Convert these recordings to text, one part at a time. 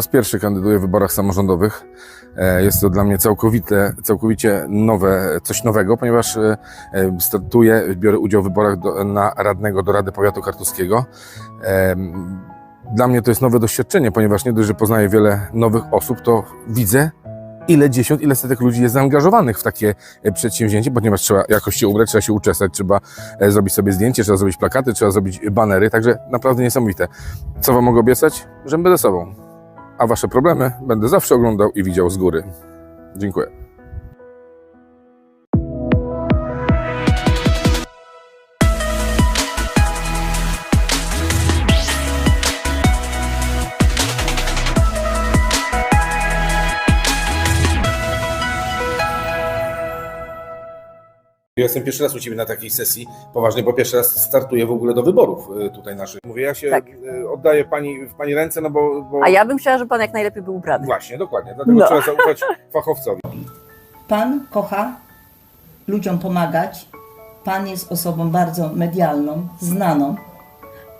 Raz pierwszy kandyduję w wyborach samorządowych. E, Jest to dla mnie całkowite, całkowicie nowe, coś nowego, ponieważ e, e, startuję, biorę udział w wyborach do, na radnego do Rady Powiatu Kartuskiego. Em, Dla mnie to jest nowe doświadczenie, ponieważ nie dość, że poznaję wiele nowych osób, to widzę, ile dziesiąt, ile setek ludzi jest zaangażowanych w takie e, przedsięwzięcie, ponieważ trzeba jakoś się ubrać, trzeba się uczesać, trzeba e, zrobić sobie zdjęcie, trzeba zrobić plakaty, trzeba zrobić banery, także naprawdę niesamowite. Co Wam mogę obiecać? Że będę sobą. A Wasze problemy będę zawsze oglądał i widział z góry. Dziękuję. Ja jestem pierwszy raz u Ciebie na takiej sesji poważnej, bo pierwszy raz startuję w ogóle do wyborów y, tutaj naszych. Mówię, ja się Tak. y, oddaję pani, w Pani ręce, no bo... bo... A ja bym chciała, żeby pan jak najlepiej był ubrany. Właśnie, dokładnie. Dlatego No. trzeba zaufać fachowcowi. Pan kocha ludziom pomagać. Pan jest osobą bardzo medialną, znaną.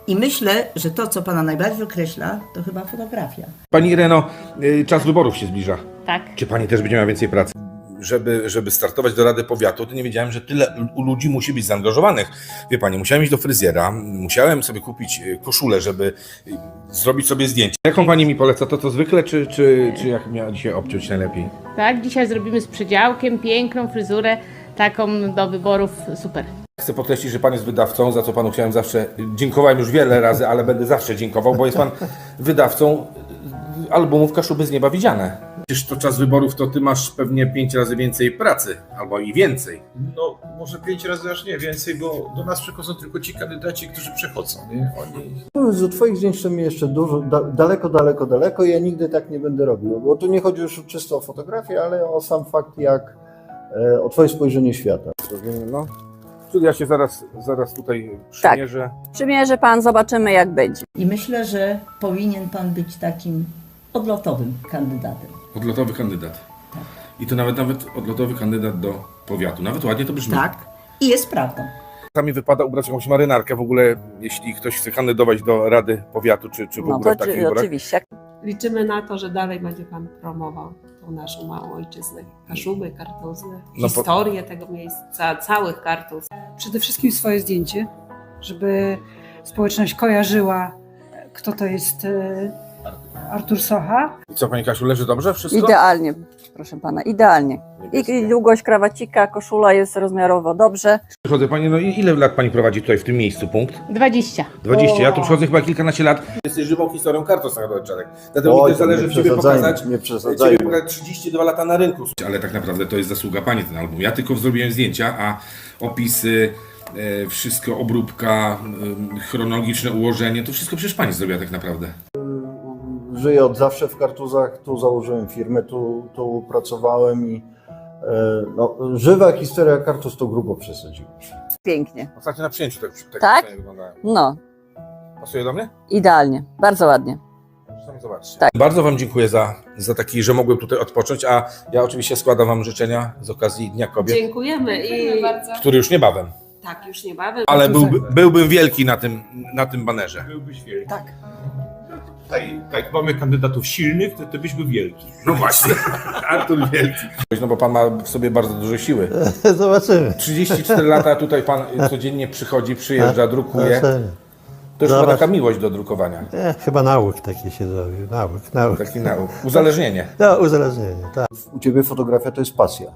I myślę, że to, co Pana najbardziej określa, to chyba fotografia. Pani Ireno, y, czas wyborów się zbliża. Tak. Czy Pani też będzie miała więcej pracy? Żeby, żeby startować do Rady Powiatu, to nie wiedziałem, że tyle u ludzi musi być zaangażowanych. Wie Pani, musiałem iść do fryzjera, musiałem sobie kupić y, koszulę, żeby y, zrobić sobie zdjęcie. Jaką Pani mi poleca? To co zwykle, czy, czy, czy jak miała dzisiaj obciąć najlepiej? Tak, dzisiaj zrobimy z przedziałkiem, piękną fryzurę, taką do wyborów, super. Chcę podkreślić, że Pan jest wydawcą, za co Panu chciałem zawsze, dziękowałem już wiele razy, ale będę zawsze dziękował, bo jest Pan wydawcą y, albumów Kaszuby z Nieba Widziane. Przecież to czas wyborów, to Ty masz pewnie pięć razy więcej pracy, albo i więcej. No, może pięć razy aż nie więcej, bo do nas przychodzą tylko ci kandydaci, którzy przechodzą. Nie? Oni No, Z Twoich zdjęć to mi jeszcze dużo, da, daleko, daleko, daleko i ja nigdy tak nie będę robił, bo tu nie chodzi już czysto o fotografię, ale o sam fakt, jak e, o Twoje spojrzenie świata. No. Czyli ja się zaraz, zaraz tutaj przymierzę. Przymierzy pan, zobaczymy jak będzie. I myślę, że powinien Pan być takim odlotowym kandydatem. Odlotowy kandydat. I to nawet nawet odlotowy kandydat do powiatu. Nawet ładnie to brzmi. Tak. I jest prawdą. Czasami wypada ubrać jakąś marynarkę w ogóle, jeśli ktoś chce kandydować do Rady Powiatu, czy, czy w No ogóle to w takich oczy- wyborach. oczywiście. Liczymy na to, że dalej będzie Pan promował tą naszą małą ojczyznę. Kaszuby, Kartuzy, No po- historię tego miejsca, całych Kartuz. przede wszystkim swoje zdjęcie, żeby społeczność kojarzyła, kto to jest e, Artur Socha. I co, Pani Kasiu, leży dobrze wszystko? Idealnie, proszę pana, idealnie. I, I długość krawacika, koszula jest rozmiarowo dobrze. Przychodzę Pani, no i ile lat Pani prowadzi tutaj w tym miejscu punkt? 20. 20. Ja tu przychodzę chyba kilkanaście lat. Jesteś żywą historią kartos narodowych Dlatego mi też to zależy nie w Ciebie przesadzajmy, pokazać. nie przesadzajmy. Ciebie pokazać 32 lata na rynku. Ale tak naprawdę to jest zasługa Pani ten album. Ja tylko zrobiłem zdjęcia, a opisy, e, wszystko, obróbka, e, chronologiczne ułożenie, to wszystko przecież Pani zrobiła tak naprawdę. Żyję od zawsze w Kartuzach, tu założyłem firmę, tu, tu pracowałem i e, no, żywa historia Kartuz to grubo przesadziłem. Pięknie. Ostatnio na przyjęciu tak, tak, Tak? tak wyglądałem. No, Pasuje do mnie? idealnie. Bardzo ładnie. Zobaczcie. Tak. Bardzo Wam dziękuję za, za taki, że mogłem tutaj odpocząć, a ja oczywiście składam Wam życzenia z okazji Dnia Kobiet, Dziękujemy i który już niebawem. tak, już niebawem. Ale byłby, byłbym wielki na tym, na tym banerze. byłbyś wielki. Tak. Tak, tak jak mamy kandydatów silnych, to ty byś był wielki. No właśnie, Artur Wielki. No bo Pan ma w sobie bardzo dużo siły. Zobaczymy. 34 lata tutaj Pan codziennie przychodzi, przyjeżdża, drukuje. Zobaczymy. To już chyba Zobacz. taka miłość do drukowania. E, chyba nauk taki się zrobił. Nauk, nauk. Taki nauk. Uzależnienie. No, uzależnienie, tak. U Ciebie fotografia to jest pasja.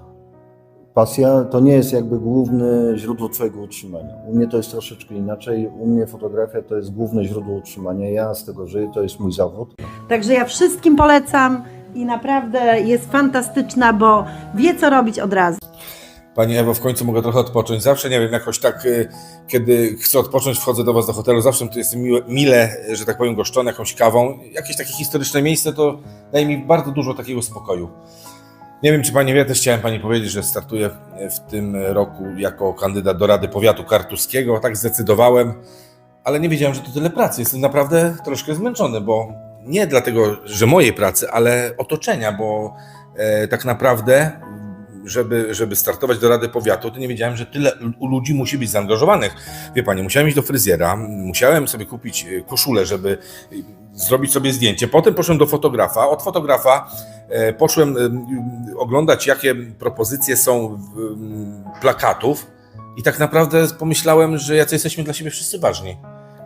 Pasja to nie jest jakby główne źródło Twojego utrzymania. U mnie to jest troszeczkę inaczej. U mnie fotografia to jest główne źródło utrzymania. Ja z tego żyję, to jest mój zawód. Także ja wszystkim polecam i naprawdę jest fantastyczna, bo wie co robić od razu. Pani Ewo, w końcu mogę trochę odpocząć. Zawsze, nie wiem, jakoś tak, y, kiedy chcę odpocząć, wchodzę do Was do hotelu, zawsze tu jestem miłe, mile, że tak powiem, goszczony jakąś kawą. Jakieś takie historyczne miejsce to daje mi bardzo dużo takiego spokoju. Nie wiem, czy Pani wie, też chciałem Pani powiedzieć, że startuję w- tym roku jako kandydat do Rady Powiatu Kartuskiego. Tak zdecydowałem, ale nie wiedziałem, że to tyle pracy. Jestem naprawdę troszkę zmęczony, bo nie dlatego, że mojej pracy, ale otoczenia, bo e, tak naprawdę żeby, żeby startować do Rady Powiatu, to nie wiedziałem, że tyle u ludzi musi być zaangażowanych. Wie pani, musiałem iść do fryzjera, musiałem sobie kupić e, koszulę, żeby e, zrobić sobie zdjęcie. Potem poszedłem do fotografa. Od fotografa e, poszłem oglądać, jakie propozycje są plakatów i tak naprawdę pomyślałem, że jacy jesteśmy dla siebie wszyscy ważni.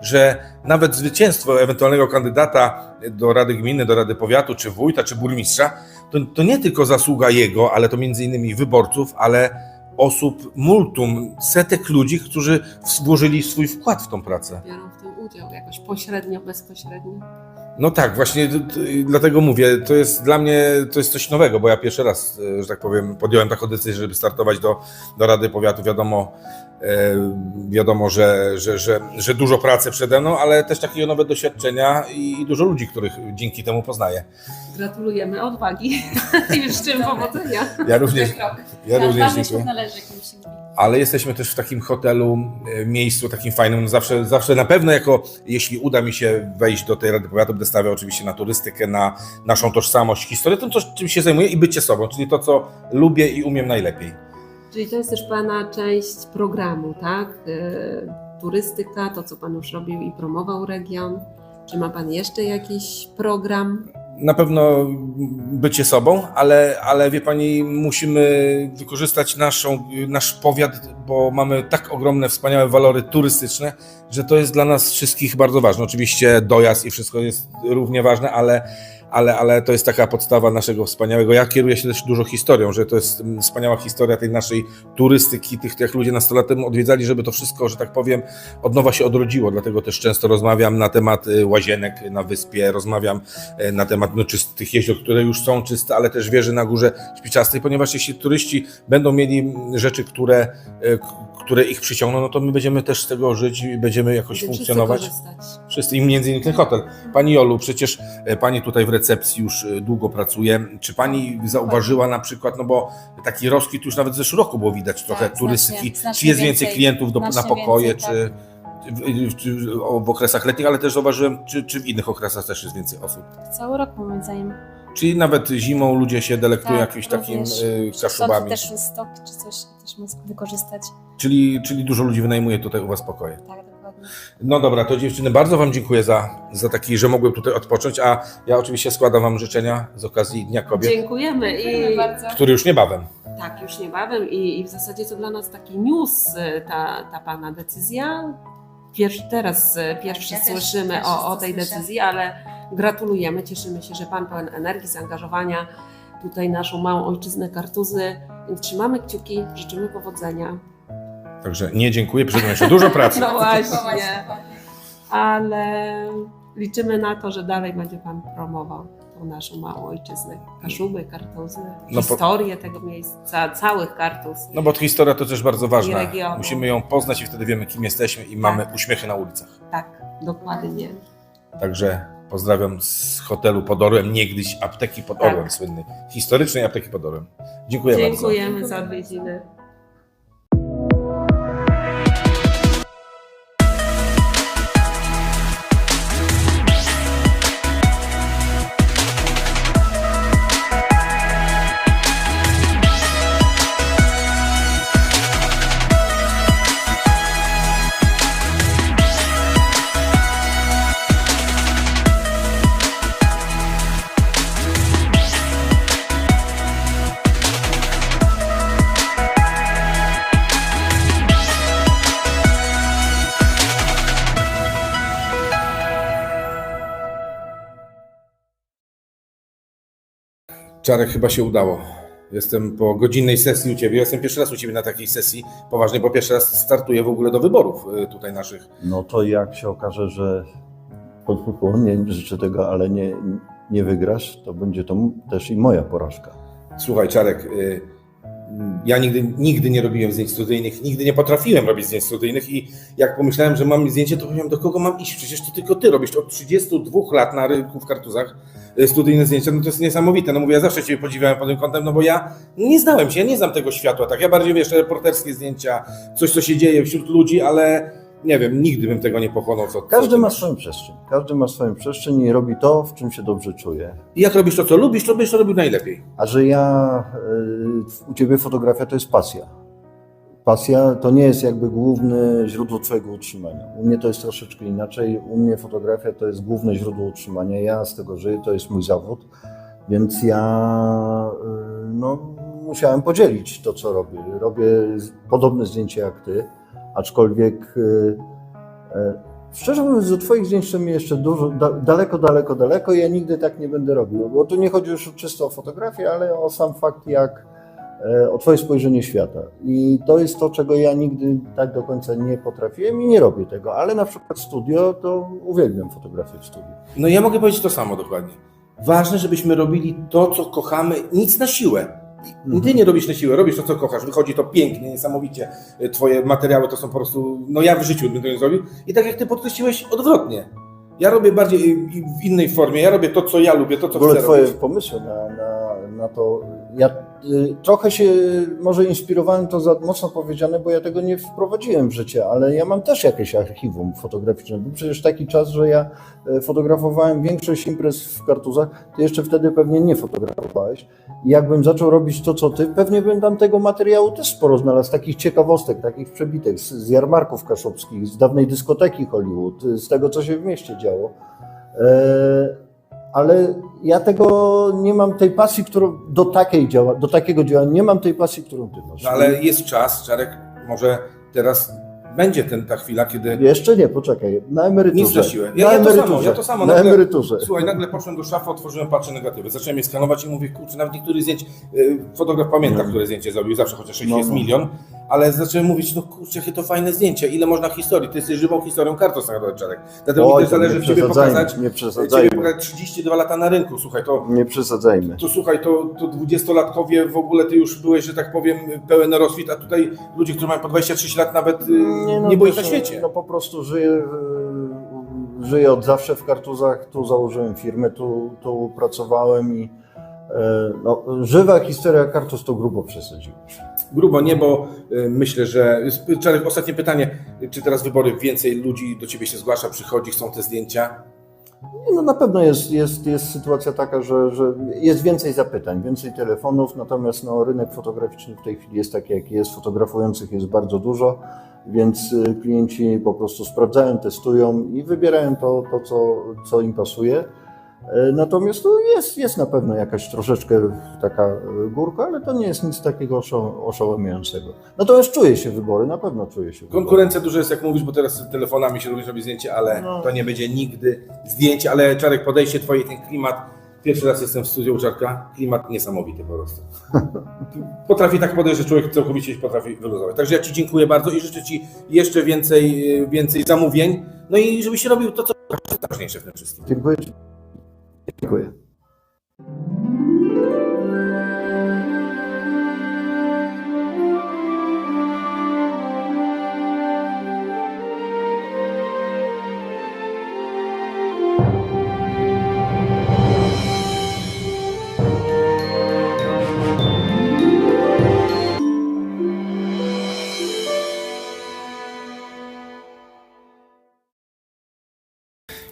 Że nawet zwycięstwo ewentualnego kandydata do Rady Gminy, do Rady Powiatu, czy wójta, czy burmistrza, to, to nie tylko zasługa jego, ale to między innymi wyborców, ale osób multum, setek ludzi, którzy włożyli swój wkład w tą pracę. Biorą w tym udział jakoś pośrednio, bezpośrednio. No tak, właśnie dlatego mówię, to jest dla mnie to jest coś nowego, bo ja pierwszy raz, e, że tak powiem, podjąłem taką decyzję, żeby startować do, do Rady Powiatu. Wiadomo, e, wiadomo, że, że, że, że dużo pracy przede mną, ale też takie nowe doświadczenia i, dużo ludzi, których dzięki temu poznaję. Gratulujemy odwagi i życzę powodzenia. Ja również, ja również dziękuję. należy, jak się mówi. Ale jesteśmy też w takim hotelu, e, miejscu takim fajnym. No Zawsze, zawsze na pewno jako, jeśli uda mi się wejść do tej Rady Powiatu, będę stawiał oczywiście na turystykę, na naszą tożsamość, historię, to, to czym się zajmuję i bycie sobą, czyli to, co lubię i umiem najlepiej. Czyli to jest też Pana część programu, tak? E, Turystyka, to co Pan już robił i promował region. Czy ma Pan jeszcze jakiś program? Na pewno bycie sobą, ale, ale wie pani, musimy wykorzystać naszą, nasz powiat, bo mamy tak ogromne, wspaniałe walory turystyczne, że to jest dla nas wszystkich bardzo ważne. Oczywiście dojazd i wszystko jest równie ważne, ale, ale, ale to jest taka podstawa naszego wspaniałego. Ja kieruję się też dużo historią, że to jest mm, wspaniała historia tej naszej turystyki, tych, jak ludzie nas lat temu odwiedzali, żeby to wszystko, że tak powiem, od nowa się odrodziło. Dlatego też często rozmawiam na temat y, łazienek na wyspie, rozmawiam e, na temat no, czystych jezior, które już są czyste, ale też wieży na górze Śpiczastej, ponieważ jeśli turyści będą mieli mm, rzeczy, które, e, które ich przyciągną, no to my będziemy też z tego żyć i będziemy jakoś funkcjonować. Wszyscy korzystać. Wszyscy i między innymi ten hotel. Pani Jolu, przecież e, pani tutaj w recepcji już e, długo pracuje. Czy pani zauważyła na przykład, no bo taki rozkwit już nawet w zeszłym roku było widać trochę znacznie- turystyki. znacznie czy jest więcej, więcej, klientów do, na znacznie pokoje, więcej, czy, w, czy o- w okresach letnich, ale też zauważyłem, czy, czy w innych okresach też jest więcej osób. Cały rok moim zdaniem. Czyli nawet zimą ludzie się delektują Tak, jakimś takim również. e, kaszubami. też stok czy coś też można wykorzystać. Czyli, czyli dużo ludzi wynajmuje tutaj u was pokoje. Tak, dokładnie. No dobra, to dziewczyny, bardzo Wam dziękuję za, za taki, że mogłem tutaj odpocząć, a ja oczywiście składam Wam życzenia z okazji Dnia Kobiet, Dziękujemy i bardzo. który już niebawem. tak, już niebawem i, i w zasadzie to dla nas taki news, y, ta, ta Pana decyzja. Pierwszy, teraz y, pierwszy ja też słyszymy pierwszy o, o to tej słyszę. decyzji, ale gratulujemy, cieszymy się, że Pan pełen energii, zaangażowania, tutaj naszą małą ojczyznę Kartuzy, więc trzymamy kciuki, życzymy powodzenia. Także nie dziękuję, przyznam jeszcze dużo pracy. No właśnie, ale liczymy na to, że dalej będzie Pan promował tą naszą małą ojczyznę. Kaszuby, Kartuzy, No po- historię tego miejsca, całych Kartuz. No bo historia to też bardzo ważna. Musimy ją poznać i wtedy wiemy, kim jesteśmy i mamy uśmiechy na ulicach. Tak, dokładnie. Także pozdrawiam z hotelu pod Orłem, niegdyś apteki pod Tak. Orłem słynnej, historycznej apteki pod Orłem. Dziękuję, bardzo. Dziękujemy za odwiedziny. Czarek, chyba się udało. Jestem po godzinnej sesji u Ciebie. Jestem pierwszy raz u Ciebie na takiej sesji poważnej, bo pierwszy raz startuję w ogóle do wyborów y, tutaj naszych. No to jak się okaże, że nie życzę tego, ale nie, nie wygrasz, to będzie to też i moja porażka. Słuchaj, Czarek, y, ja nigdy, nigdy nie robiłem zdjęć studyjnych, nigdy nie potrafiłem robić zdjęć studyjnych i jak pomyślałem, że mam zdjęcie, to powiedziałem, do kogo mam iść? Przecież to tylko ty robisz od 32 lat na rynku w kartuzach y, studyjne zdjęcia, no to jest niesamowite. No mówię, ja zawsze Ciebie podziwiałem pod tym kątem, no bo ja nie znałem się, ja nie znam tego światła, tak? Ja bardziej, wiesz, reporterskie zdjęcia, coś, co się dzieje wśród ludzi, ale nie wiem, nigdy bym tego nie pochłonął. Co, co Każdy ty ma swoją przestrzeń. Każdy ma swoją przestrzeń i robi to, w czym się dobrze czuje. I jak robisz to, co lubisz, to będziesz to robił najlepiej. A że ja, y, u Ciebie fotografia to jest pasja. Pasja to nie jest jakby główne źródło Twojego utrzymania. U mnie to jest troszeczkę inaczej. U mnie fotografia to jest główne źródło utrzymania. Ja z tego żyję, to jest mój zawód, więc ja y, no, musiałem podzielić to, co robię. Robię podobne zdjęcia jak Ty, aczkolwiek y, y, Szczerze mówiąc, do Twoich zdjęć to mi jeszcze dużo, da, daleko, daleko, daleko ja nigdy tak nie będę robił, bo tu nie chodzi już czysto o fotografię, ale o sam fakt, jak e, o Twoje spojrzenie świata. I to jest to, czego ja nigdy tak do końca nie potrafiłem i nie robię tego, ale na przykład studio, to uwielbiam fotografię w studiu. No ja mogę powiedzieć to samo dokładnie. Ważne, żebyśmy robili to, co kochamy, nic na siłę. I Ty nie robisz na siłę, robisz to, co kochasz. Wychodzi to pięknie, niesamowicie. Twoje materiały to są po prostu. No ja w życiu bym to nie zrobił. I tak jak ty podkreśliłeś, odwrotnie. Ja robię bardziej i- i w innej formie. Ja robię to, co ja lubię, to, W co ogóle chcę Twoje robić. pomysły na, na, na to. Ja y, trochę się może inspirowałem, to za mocno powiedziane, bo ja tego nie wprowadziłem w życie, ale ja mam też jakieś archiwum fotograficzne. Był przecież taki czas, że ja e, fotografowałem większość imprez w kartuzach. Ty jeszcze wtedy pewnie nie fotografowałeś. I jakbym zaczął robić to, co ty, pewnie bym tam tego materiału też sporo znalazł, takich ciekawostek, takich przebitek z, z jarmarków kaszubskich, z dawnej dyskoteki Hollywood, z tego, co się w mieście działo. E, ale ja tego nie mam tej pasji, którą do takiej działa, do takiego działania nie mam tej pasji, którą ty masz. No ale jest czas, Czarek, może teraz będzie ten, ta chwila, kiedy Jeszcze nie, poczekaj. Na emeryturze. Nic na siłę. na Ja, ja to samo, ja to samo. Na nagle- emeryturze. Słuchaj, nagle poszłem do szafy, otworzyłem, patrzę negatywy. Zacząłem je skanować i mówię, kurczę, nawet niektórych zdjęć, y, fotograf pamięta, No. które zdjęcie zrobił, zawsze chociaż ich No, jest no. milion, ale zacząłem mówić, no kurczę, jakie to fajne zdjęcie, ile można historii, ty jesteś żywą historią kartą Czarek. Dlatego mi Oj, też to zależy w Ciebie przesadzajmy, pokazać, nie Ciebie pokazać 32 lata na rynku, słuchaj, to Nie przesadzajmy. to słuchaj, to, to 20-latkowie w ogóle ty już byłeś, że tak powiem, pełen rozkwit, a tutaj ludzie, którzy mają po 26 lat nawet y, nie, no, nie to na świecie. No po prostu żyję, y, żyję od zawsze w kartuzach, tu założyłem firmę, tu, tu pracowałem i e, no, żywa historia kartuz to grubo przesadziłem. Grubo nie, bo y, myślę, że. Czarek, ostatnie pytanie. Czy teraz wybory więcej ludzi do ciebie się zgłasza, przychodzi, chcą te zdjęcia? No na pewno jest, jest, jest sytuacja taka, że, że jest więcej zapytań, więcej telefonów, natomiast no, rynek fotograficzny w tej chwili jest taki, jaki jest. Fotografujących jest bardzo dużo, więc y, klienci po prostu sprawdzają, testują i wybierają to, to co, co im pasuje. E, Natomiast no, jest, jest na pewno jakaś troszeczkę taka e, górka, ale to nie jest nic takiego oszo- oszałamiającego. Natomiast czuję się wybory, na pewno czuję się wybory. Konkurencja duża jest, jak mówisz, bo teraz telefonami się również robi zdjęcie, ale No. to nie będzie nigdy zdjęcie. Ale Czarek, podejście twoje, ten klimat. Pierwszy raz jestem w studiu u Czarka. Klimat niesamowity po prostu. Potrafi tak podejść, że człowiek całkowicie się potrafi wyluzować. Także ja Ci dziękuję bardzo i życzę Ci jeszcze więcej, więcej zamówień. No i żebyś robił to, co jest najważniejsze w tym wszystkim. Dziękuję. Dziękuję.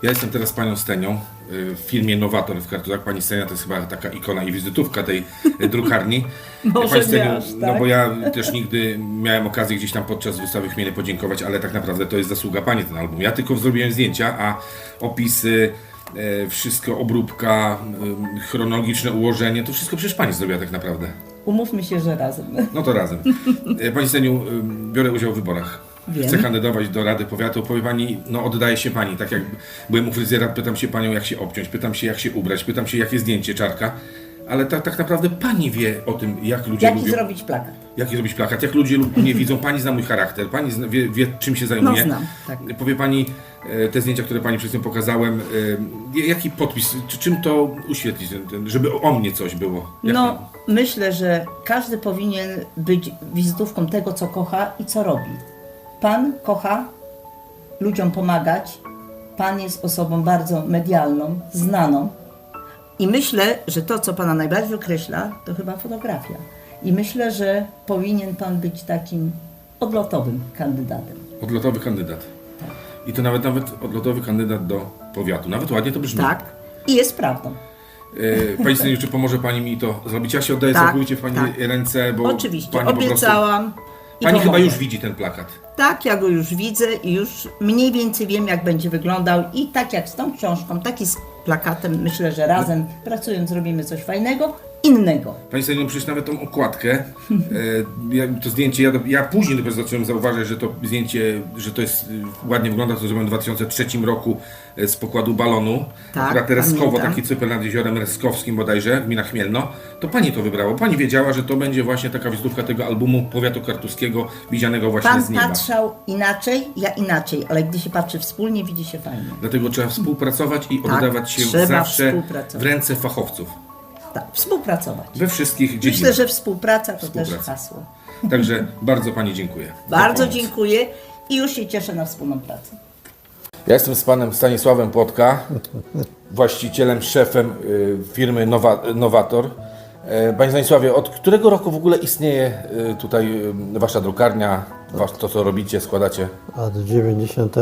Ja jestem teraz panią Stenią y, w firmie Nowator w Kartuzach. Pani Stenia to jest chyba taka ikona i wizytówka tej y, drukarni. Może Pani Steniu, aż No tak. bo ja też nigdy miałem okazję gdzieś tam podczas wystawy chmiele podziękować, ale tak naprawdę to jest zasługa pani ten album. Ja tylko zrobiłem zdjęcia, a opisy, e, wszystko, obróbka, y, chronologiczne ułożenie, to wszystko przecież pani zrobiła tak naprawdę. Umówmy się, że razem. No to razem. Pani Steniu, y, biorę udział w wyborach. Wiem. Chcę kandydować do Rady Powiatu. Powie Pani, no oddaje się Pani. Tak jak byłem u fryzjera, pytam się Panią, jak się obciąć, pytam się, jak się ubrać, pytam się, jakie zdjęcie czarka. Ale tak, tak naprawdę Pani wie o tym, jak ludzie Jaki lubią, zrobić plakat? jaki zrobić plakat, jak ludzie lub mnie widzą. Pani zna mój charakter, Pani zna, wie, wie, czym się zajmuje. No znam, tak. Powie Pani, e, te zdjęcia, które Pani przed chwilą pokazałem, e, jaki podpis, czy, czym to uświetlić, żeby o mnie coś było? Jak No, myślę, że każdy powinien być wizytówką tego, co kocha i co robi. Pan kocha ludziom pomagać. Pan jest osobą bardzo medialną, znaną. I myślę, że to, co Pana najbardziej określa, to chyba fotografia. I myślę, że powinien Pan być takim odlotowym kandydatem. Odlotowy kandydat. I to nawet nawet odlotowy kandydat do powiatu. Nawet ładnie to brzmi. Tak. I jest prawdą. E, Pani Staniu, czy pomoże Pani mi to zrobić? Ja się oddaję Tak, całkowicie w Pani tak. ręce, bo Oczywiście, Pani po prostu... i Pani chyba już widzi ten plakat. Tak, ja go już widzę i już mniej więcej wiem, jak będzie wyglądał. I tak jak z tą książką, tak i z plakatem, myślę, że razem pracując zrobimy coś fajnego, innego. Pani Staniu, no przecież nawet tą okładkę, e, ja, to zdjęcie, ja, ja później dopiero zacząłem zauważyć, że to zdjęcie, że to jest e, ładnie wygląda, to zrobiłem w 2003 roku e, z pokładu balonu. Tak, Akurat Reskowo, taki cypel nad jeziorem Reskowskim bodajże, gmina Chmielno. To Pani to wybrało. Pani wiedziała, że to będzie właśnie taka wizytówka tego albumu powiatu kartuskiego, widzianego właśnie Pan z nieba. patrzał inaczej, ja inaczej, ale gdy się patrzy wspólnie, widzi się fajnie. Dlatego trzeba współpracować i Tak, oddawać się zawsze w ręce fachowców. Tak, współpracować. We wszystkich Myślę, dziedzinach. że współpraca to też Współpraca. hasło. Także bardzo Pani dziękuję. Bardzo dziękuję i już się cieszę na wspólną pracę. Ja jestem z panem Stanisławem Płotka, właścicielem, szefem y, firmy Nowa, Nowator. E, Panie Stanisławie, od którego roku w ogóle istnieje y, tutaj y, wasza drukarnia, wasz, to co robicie, składacie? Od 90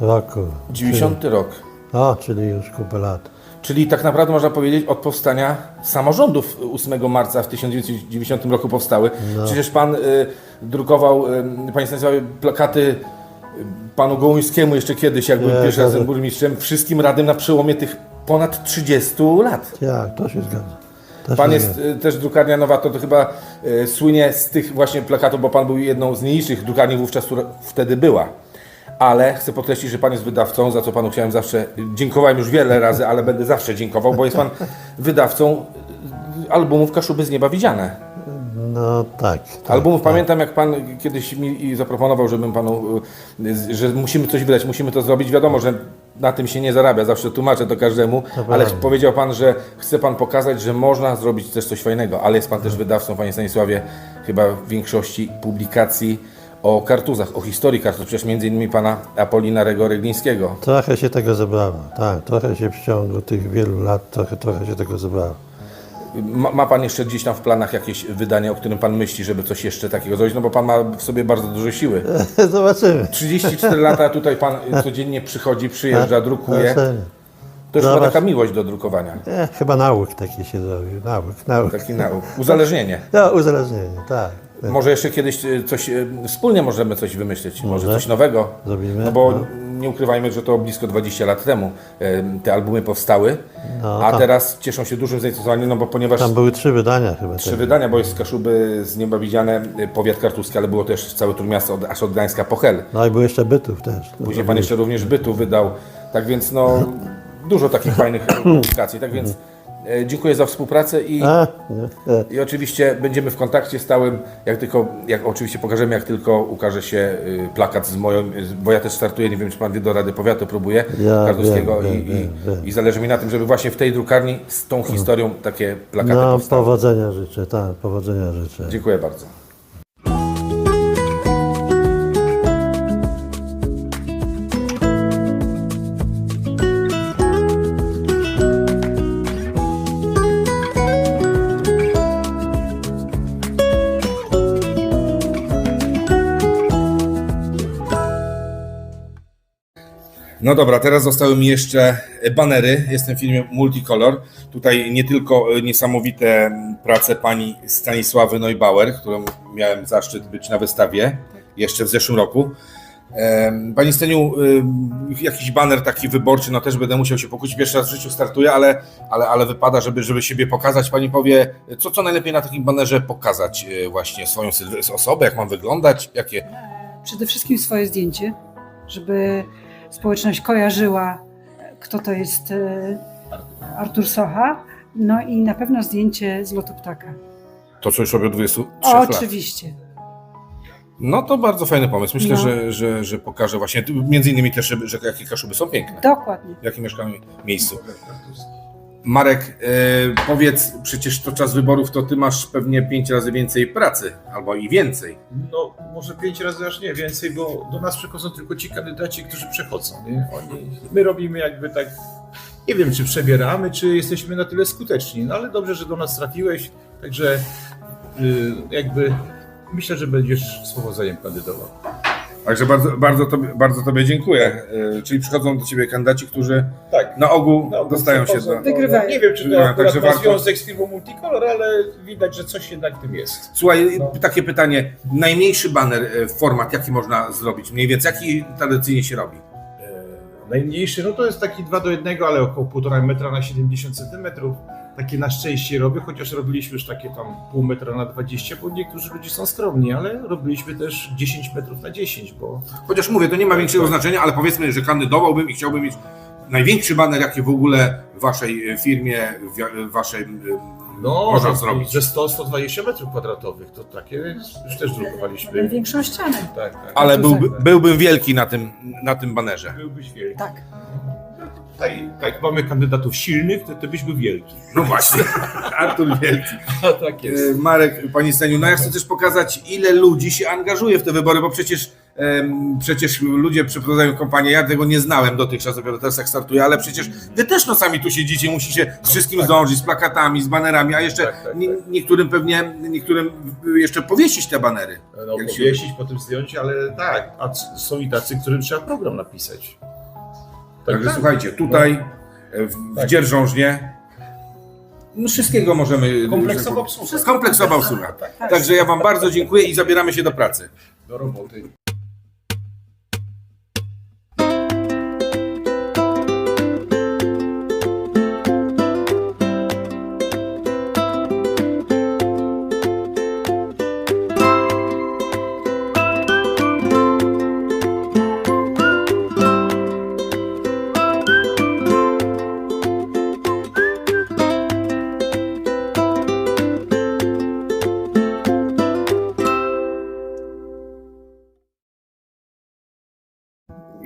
roku. 90 rok. Czyli, o, czyli już kupę lat. Czyli tak naprawdę można powiedzieć od powstania samorządów 8 marca w 1990 roku powstały. Przecież pan y, drukował, y, panie Stanisławie, plakaty y, panu Gołuńskiemu jeszcze kiedyś, jak był Nie, pierwszy to- razem burmistrzem, wszystkim radnym na przełomie tych ponad 30 lat. Jak, to się zgadza. To Pan się jest zgadza. y, też drukarnia Nowator, to chyba y, słynie z tych właśnie plakatów, bo pan był jedną z mniejszych drukarni wówczas, która wtedy była. Ale chcę podkreślić, że pan jest wydawcą, za co panu chciałem zawsze, dziękowałem już wiele razy, ale będę zawsze dziękował, bo jest pan wydawcą albumów Kaszuby z nieba widziane. No tak. tak Albumów tak. pamiętam, jak pan kiedyś mi zaproponował, żebym panu, y, że musimy coś wydać, musimy to zrobić. Wiadomo, że na tym się nie zarabia, zawsze tłumaczę to każdemu, ale powiedział pan, że chce pan pokazać, że można zrobić też coś fajnego, ale jest pan też wydawcą, panie Stanisławie, chyba w większości publikacji o kartuzach, o historii kartuz, przecież między innymi pana Apolina Rego Ryglińskiego. Trochę się tego zebrało, tak. Trochę się w ciągu tych wielu lat, trochę, trochę się tego zebrało. Ma, ma pan jeszcze gdzieś tam w planach jakieś wydanie, o którym pan myśli, żeby coś jeszcze takiego zrobić? No bo pan ma w sobie bardzo dużo siły. Zobaczymy. 34 lata tutaj pan codziennie przychodzi, przyjeżdża, drukuje. Zobaczymy. To już chyba Zobacz. taka miłość do drukowania. E, chyba nauk taki się zrobił. Nauk, nauk. Taki nauk. Uzależnienie. No, uzależnienie, tak. Może jeszcze kiedyś e, coś, e, wspólnie możemy coś wymyślić, może Może. coś nowego. Zrobimy, No bo no. nie ukrywajmy, że to blisko 20 lat temu e, te albumy powstały, No, a tam- teraz cieszą się dużym zainteresowaniem, no bo ponieważ Tam były trzy wydania chyba. trzy tego. wydania, bo jest z Kaszuby z nieba widziane powiat kartuski, ale było też całe Trójmiasto, aż od Gdańska po Hel. No i był jeszcze bytów też. Później pan jeszcze również bytu wydał. Tak więc no, dużo takich fajnych publikacji. Tak więc dziękuję za współpracę i, A, nie, nie. i oczywiście będziemy w kontakcie stałym, jak tylko, jak oczywiście pokażemy, jak tylko ukaże się y, plakat z moją, bo ja też startuję, nie wiem czy pan wie, do Rady Powiatu próbuję Ja wiem, i, wiem, i, wiem, wiem. i zależy mi na tym, żeby właśnie w tej drukarni z tą historią takie plakaty No, powstały. powodzenia życzę, tak, powodzenia życzę. Dziękuję bardzo. No dobra, teraz zostały mi jeszcze banery. Jestem w filmie Multicolor. Tutaj nie tylko e, niesamowite prace pani Stanisławy Neubauer, którą miałem zaszczyt być na wystawie jeszcze w zeszłym roku. Pani Steniu, jakiś baner taki wyborczy, no też będę musiał się pokusić. Pierwszy raz w życiu startuję, ale, ale, ale wypada, żeby, żeby siebie pokazać. Pani powie, co, co najlepiej na takim banerze pokazać e, właśnie swoją osobę, jak mam wyglądać, jakie... Przede wszystkim swoje zdjęcie, żeby społeczność kojarzyła, kto to jest e, Artur Socha. No i na pewno zdjęcie z lotu ptaka. To, co już robię od 23 O, lat. oczywiście. No to bardzo fajny pomysł. Myślę, No. że, że, że pokaże właśnie, między innymi też, że, że jakie kaszuby są piękne, Dokładnie. w jakim mieszkamy miejscu. Marek, e, powiedz, przecież to czas wyborów, to ty masz pewnie pięć razy więcej pracy, albo i więcej. No, może pięć razy aż nie więcej, bo do nas przychodzą tylko ci kandydaci, którzy przechodzą. Nie? Oni, my robimy jakby tak, nie wiem czy przebieramy, czy jesteśmy na tyle skuteczni, no ale dobrze, że do nas trafiłeś, także y, jakby myślę, że będziesz z powodzeniem kandydował. Także bardzo, bardzo, tobie, bardzo Tobie dziękuję. E, Czyli przychodzą do Ciebie kandydaci, którzy Tak. na ogół No, dostają się do... Wygrywają. Nie wiem, czy to akurat także ma warto- związek z firmą Multicolor, ale widać, że coś jednak w tym jest. Słuchaj, No. takie pytanie. Najmniejszy baner, e, format, jaki można zrobić? Mniej więcej, jaki tradycyjnie się robi? E, Najmniejszy, no to jest taki 2 do 1, ale około 1,5 metra na 70 centymetrów. Takie na szczęście robię, chociaż robiliśmy już takie tam pół metra na 20, bo niektórzy ludzie są skromni, ale robiliśmy też 10 metrów na 10, bo Chociaż mówię, to nie ma większego znaczenia, ale powiedzmy, że kandydowałbym i chciałbym mieć największy baner, jaki w ogóle w Waszej e, firmie, w Waszej no, można że- zrobić. że 100-120 metrów kwadratowych, to takie już też drukowaliśmy. Największą ścianę. Tak, tak. Ale byłby, byłbym wielki na tym, na tym banerze. Byłbyś wielki. Tak. Tak, tak jak mamy kandydatów silnych, to ty byś był wielki. No właśnie, Artur Wielki. A tak E, Marek, Pani Steniu, no ja chcę też pokazać, ile ludzi się angażuje w te wybory, bo przecież, przecież ludzie przeprowadzają kampanię, ja tego nie znałem dotychczas, dopiero teraz jak startuję, ale przecież Wy też nocami tu siedzicie, musicie z wszystkim zdążyć, z plakatami, z banerami, a jeszcze Tak, tak, nie, tak. niektórym pewnie, niektórym jeszcze powiesić te banery. No, Jak się- powiesić, potem zdjąć, ale tak, a są i tacy, którym trzeba program napisać. Także tak. słuchajcie, tutaj e, w, w Tak. Dzierżążnie no wszystkiego możemy... Kompleksowa obsługa. Kompleksowa obsługa. Tak, Także ja Wam bardzo dziękuję i zabieramy się do pracy. do roboty.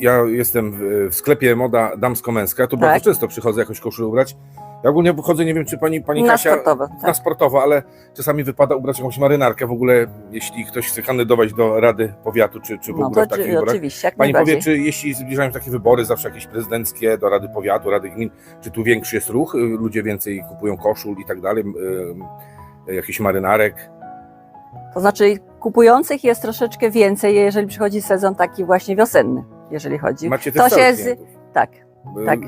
Ja jestem w, sklepie moda damsko-męska, tu Tak. bardzo często przychodzę jakoś koszulę ubrać. Ja ogólnie wychodzę, nie wiem czy pani, pani Na Kasia... sportowo, Na tak. sportowo, ale czasami wypada ubrać jakąś marynarkę w ogóle, jeśli ktoś chce kandydować do Rady Powiatu, czy, czy w No ogóle to takich oczywiście, jak Pani powie, czy jeśli zbliżają się takie wybory, zawsze jakieś prezydenckie, do Rady Powiatu, Rady Gmin, czy tu większy jest ruch? Y, Ludzie więcej kupują koszul i tak dalej, y, y, jakichś marynarek? To znaczy kupujących jest troszeczkę więcej, jeżeli przychodzi sezon taki właśnie wiosenny, jeżeli chodzi. Macie to też się stałych z... Tak, Y, Tak.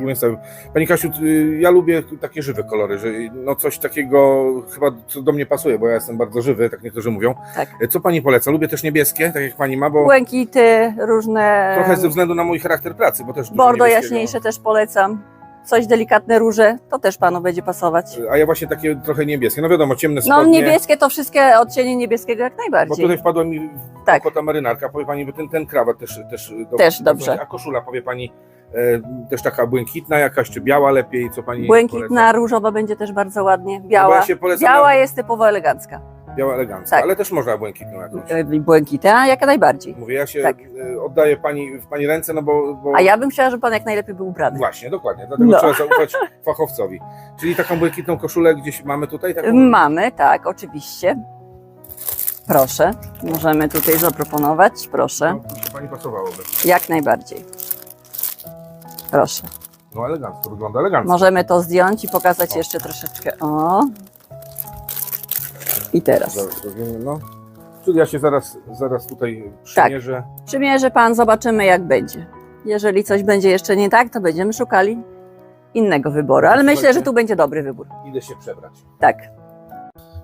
Pani Kasiu, y, ja lubię takie żywe kolory, że no coś takiego chyba co do mnie pasuje, bo ja jestem bardzo żywy, tak niektórzy mówią. tak. Y, Co Pani poleca? Lubię też niebieskie, tak jak Pani ma, bo Błękity, różne... trochę ze względu na mój charakter pracy, bo też Bordo jaśniejsze też polecam. Coś delikatne róże, to też panu będzie pasować. A ja właśnie takie trochę niebieskie. No wiadomo, ciemne No spodnie. niebieskie to wszystkie odcienie niebieskiego jak Bo najbardziej. tutaj wpadła mi Tak. oko ta marynarka, powie pani, bo ten, ten krawat też, też, Też dobrze. A koszula, powie pani, e, też taka błękitna jakaś, czy biała lepiej, co pani Błękitna, poleca? różowa będzie też bardzo ładnie. No bo Biała, ja się polecam biała jest typowo elegancka. Biała elegancka, Tak. ale też można błękitną jakąś. E, Błękita, jak najbardziej. Mówię, ja się Tak. e, oddaję pani, w pani ręce, no bo, bo A ja bym chciała, żeby pan jak najlepiej był ubrany. właśnie, dokładnie, dlatego No. trzeba zaufać fachowcowi. Czyli taką błękitną koszulę gdzieś mamy tutaj? Taką? Mamy, tak, oczywiście. Proszę, możemy tutaj zaproponować, proszę. No, to pani pasowałoby. Jak najbardziej. Proszę. No elegancko, wygląda elegancko. Możemy to zdjąć i pokazać jeszcze troszeczkę. O. I teraz. Zaraz no. Czyli ja się zaraz, zaraz tutaj Tak. przymierzę. Przymierzy pan, zobaczymy jak będzie. Jeżeli coś będzie jeszcze nie tak, to będziemy szukali innego wyboru. Ale myślę, że tu będzie dobry wybór. Idę się przebrać. Tak,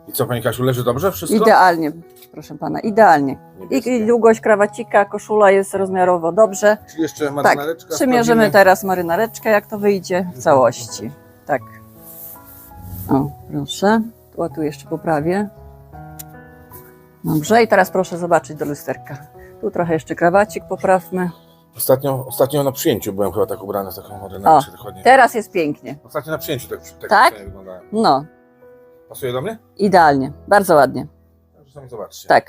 I co, Pani Kasiu, leży dobrze wszystko? idealnie, proszę pana, idealnie. Niebieskie. I długość krawacika, koszula jest rozmiarowo dobrze. Czy jeszcze Tak, marynareczka? przymierzymy sprawdzimy? teraz marynareczkę, jak to wyjdzie w całości. Tak. O, proszę. Tu, jeszcze poprawię. Dobrze, i teraz proszę zobaczyć do lusterka. Tu trochę jeszcze krawacik poprawmy. Ostatnio, ostatnio na przyjęciu byłem chyba tak ubrany z taką dokładnie. Teraz jest pięknie. Ostatnio na przyjęciu tak, tak, Tak? wyglądałem. No, Pasuje do mnie? idealnie. Bardzo ładnie. Zobaczcie. Tak.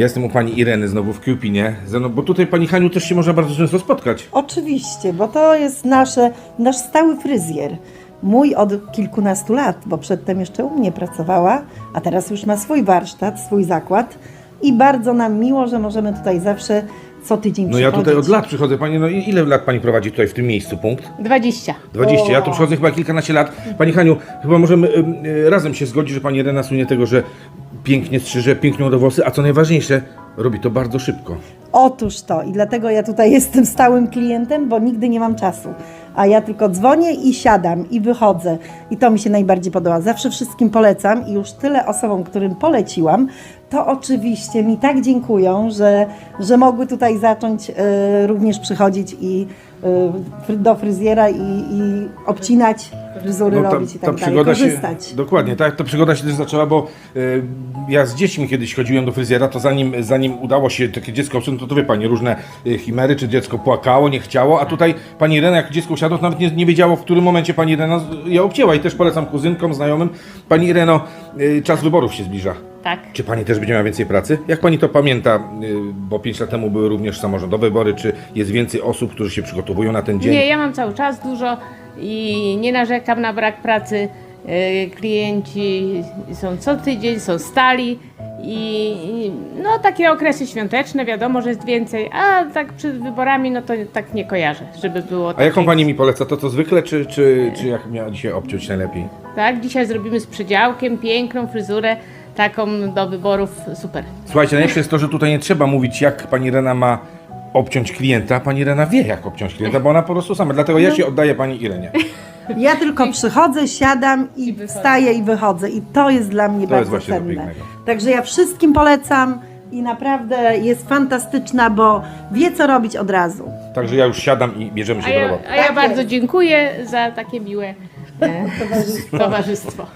Jestem u pani Ireny znowu w Kiełpinie, bo tutaj pani Haniu też się można bardzo często spotkać. Oczywiście, bo to jest nasze, nasz stały fryzjer. Mój od kilkunastu lat, bo przedtem jeszcze u mnie pracowała, a teraz już ma swój warsztat, swój zakład. I bardzo nam miło, że możemy tutaj zawsze co tydzień No ja tutaj od lat przychodzę, pani, no i ile lat pani prowadzi tutaj w tym miejscu punkt? 20. 20. Ja tu przychodzę chyba kilkanaście lat. Pani Haniu, chyba możemy y, razem się zgodzić, że pani Irena słynie tego, że pięknie strzyże, pięknie do włosy, a co najważniejsze, robi to bardzo szybko. Otóż to i dlatego ja tutaj jestem stałym klientem, bo nigdy nie mam czasu. A ja tylko dzwonię i siadam i wychodzę. I to mi się najbardziej podoba. Zawsze wszystkim polecam i już tyle osobom, którym poleciłam, to oczywiście mi tak dziękują, że, że mogły tutaj zacząć e, również przychodzić i e, do fryzjera i, i obcinać, fryzury No, robić i ta tak dalej, przygoda się, korzystać. dokładnie, tak, ta przygoda się też zaczęła, bo y, ja z dziećmi kiedyś chodziłem do fryzjera, to zanim, zanim udało się takie dziecko obsunąć, to, to wie pani, różne chimery, czy dziecko płakało, nie chciało, a tutaj pani Irena, jak dziecko usiadło, to nawet nie, nie wiedziało, w którym momencie pani Irena je obcięła i też polecam kuzynkom, znajomym. Pani Ireno, czas wyborów się zbliża. Tak. Czy pani też będzie miała więcej pracy? Jak pani to pamięta, y, bo 5 lat temu były również samorządowe wybory, czy jest więcej osób, którzy się przygotowują na ten dzień? Nie, ja mam cały czas dużo i nie narzekam na brak pracy. Yy, Klienci są co tydzień, są stali i i, no takie okresy świąteczne, wiadomo, że jest więcej, a tak przed wyborami no to tak nie kojarzę, żeby było A jaką takiej- pani mi poleca? To co zwykle, czy, czy, czy jak miała dzisiaj obciąć najlepiej? Tak, dzisiaj zrobimy z przedziałkiem, piękną fryzurę, taką do wyborów, super. Słuchajcie, najlepsze jest to, że tutaj nie trzeba mówić, jak pani Rena ma obciąć klienta. Pani Rena wie, jak obciąć klienta, bo ona po prostu sama. Dlatego ja się oddaję pani Irenie. Ja tylko przychodzę, siadam i wstaję i wychodzę. I to jest dla mnie To jest bardzo właśnie to cenne. pięknego. Także ja wszystkim polecam i naprawdę jest fantastyczna, bo wie co robić od razu. Także ja już siadam i bierzemy A się do ja, roboty. a ja bardzo dziękuję za takie miłe e, towarzystwo.